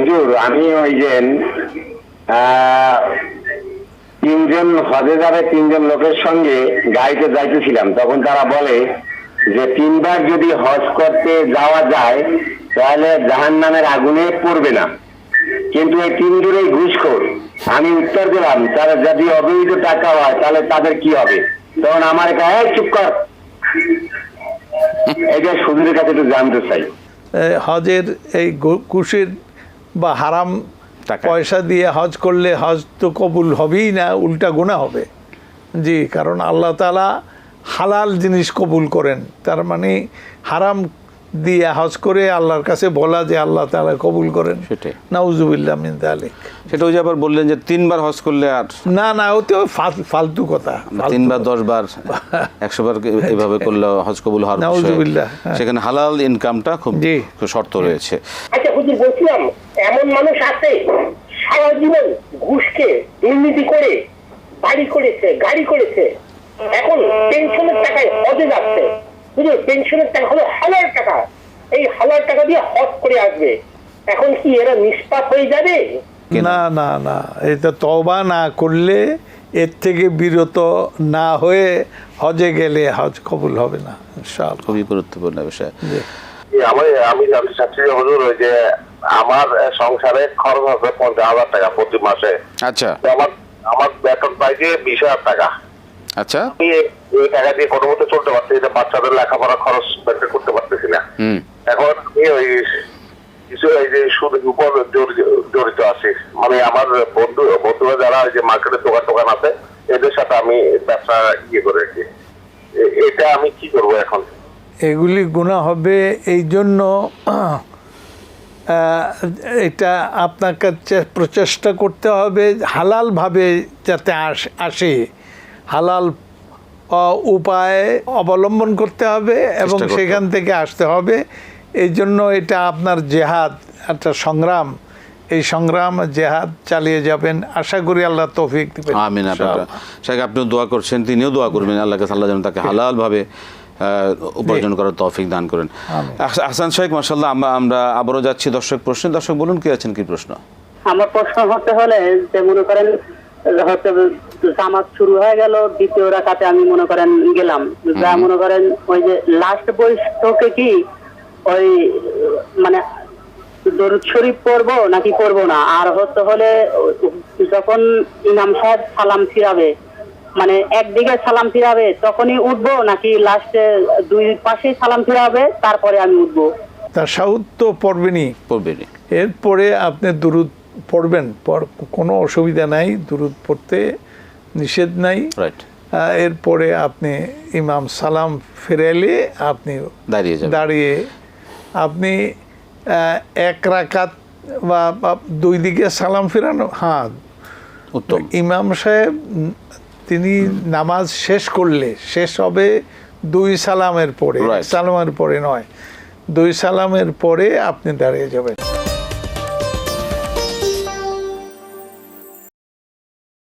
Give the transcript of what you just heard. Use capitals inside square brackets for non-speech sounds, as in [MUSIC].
হুজুর, আমি ওই যে তিনজন হজে যাবে তিনজন লোকের সঙ্গে গাড়িতে যাইতেছিলাম। তখন তারা বলে যে, তিনবার যদি হজ করতে যাওয়া যায়, তাহলে জাহান নামের আগুনে পড়বে না। কিন্তু এই তিনজনেই ঘুষখোর। আমি উত্তর দিলাম, তারা যদি অবৈধ টাকা হয়, তাহলে তাদের কি হবে? তখন আমার কাছে চুপ কর। এটা সুদূরের কাছে একটু জানতে চাই। হজের এই ঘুষের বা হারাম টাকা। পয়সা দিয়ে হজ করলে হজ তো কবুল হবেই না উল্টা গোনা হবে জি কারণ আল্লাহ তালা হালাল জিনিস কবুল করেন তার মানে হারাম দিয়ে হজ করে আল্লাহর কাছে বলা যে আল্লাহ তালা কবুল করেন। সেটাই। নাউজুবিল্লাহ মিন জালিক সেটা ওই যে আবার বললেন যে তিনবার হজ করলে আর না না ওতে ফালতু কথা। তিনবার দশ বার একশো বার [LAUGHS] এইভাবে করলে হজ কবুল হওয়ার নাউজুবিল্লাহ, হ্যাঁ। সেখানে হালাল ইনকামটা খুব জি। শর্ত রয়েছে। আচ্ছা হুজুর বলছিলাম এমন মানুষ আছে সারা জীবন ঘুষকে দুর্নীতি করে বাড়ি করেছে গাড়ি করেছে এখন পেনশনের টাকায় হজে যাচ্ছে। হুজুর পেনশনের টাকা হলো টাকা। এই হাজার টাকা দিয়ে হজ করে আসবে। এখন কি এরা নিষ্পাপ হয়ে যাবে? না না না এটা তবা না করলে এর থেকে বিরত না হয়ে হজে গেলে হজ কবুল হবে না ইনশাআল্লাহ। খুবই গুরুত্বপূর্ণ বিষয়। আমি আমি জানতে চাচ্ছি যে হুজুর ওই যে আমার সংসারে খরচ হবে পঞ্চাশ হাজার টাকা প্রতি মাসে। আচ্ছা। আমার আমার বেতন পাই যে বিশ হাজার টাকা। আচ্ছা। আমি এই- টাকা দিয়ে কোনো মতো চলতে পারছি না বাচ্চাদের লেখাপড়া খরচ বের করতে পারতেছি না। ওই কিছু এই যে সুদের উপর জড়িত আছি। মানে আমার বন্ধু বন্ধুরা যারা যে মার্কেটের দোকান টোকান আছে এদের সাথে আমি ব্যবসা ইয়ে করে রেখি। এটা আমি কি করব এখন? এগুলি গুণা হবে এই জন্য আহ, এটা আপনাকে প্রচেষ্টা করতে হবে হালালভাবে যাতে আস- আসে। হালাল উপায় অবলম্বন করতে হবে এবং সেখান থেকে আসতে হবে। এই জন্য এটা আপনার জেহাদ একটা সংগ্রাম। এই সংগ্রাম জেহাদ চালিয়ে যাবেন। আশা করি আল্লাহ তৌফিক দিবেন। আমিন আপনার। শেখ আপনিও দোয়া করছেন তিনিও দোয়া করবেন। আল্লাহকে আল্লাহ যেন তাকে হালালভাবে উপার্জন করার তৌফিক দান করেন। আহসান শেখ মাসাল্লাহ আমরা আমরা আবারও যাচ্ছি দর্শক প্রশ্ন। দর্শক বলুন কি আছেন কি প্রশ্ন? আমার প্রশ্ন হতে হলে যে মনে করেন হচ্ছে জামাত শুরু হয়ে গেল দ্বিতীয় রাকাতে আমি মনে করেন গেলাম। যা মনে করেন ওই যে লাস্ট বৈঠকে কি ওই মানে দরুদ শরীফ পড়ব নাকি পড়ব না? আর হতে হলে যখন ইমাম সাহেব সালাম ফিরাবে মানে একদিকে সালাম ফিরাবে তখনই উঠবো নাকি লাস্টে দুই পাশে সালাম ফিরাবে তারপরে আমি উঠবো? তার সাউদ তো পড়বেনই। পড়বেনি এরপরে আপনি দুরুদ পড়বেন। পর কোনো অসুবিধা নাই দুরুদ পড়তে নিষেধ নাই। রাইট এরপরে আপনি ইমাম সালাম ফেরাইলে আপনি দাঁড়িয়ে দাঁড়িয়ে আপনি এক রাকাত বা দুই দিকে সালাম ফেরানো? হ্যাঁ। উত্তম। ইমাম সাহেব তিনি নামাজ শেষ করলে শেষ হবে দুই সালামের পরে. সালামের পরে নয় দুই সালামের পরে আপনি দাঁড়িয়ে যাবেন।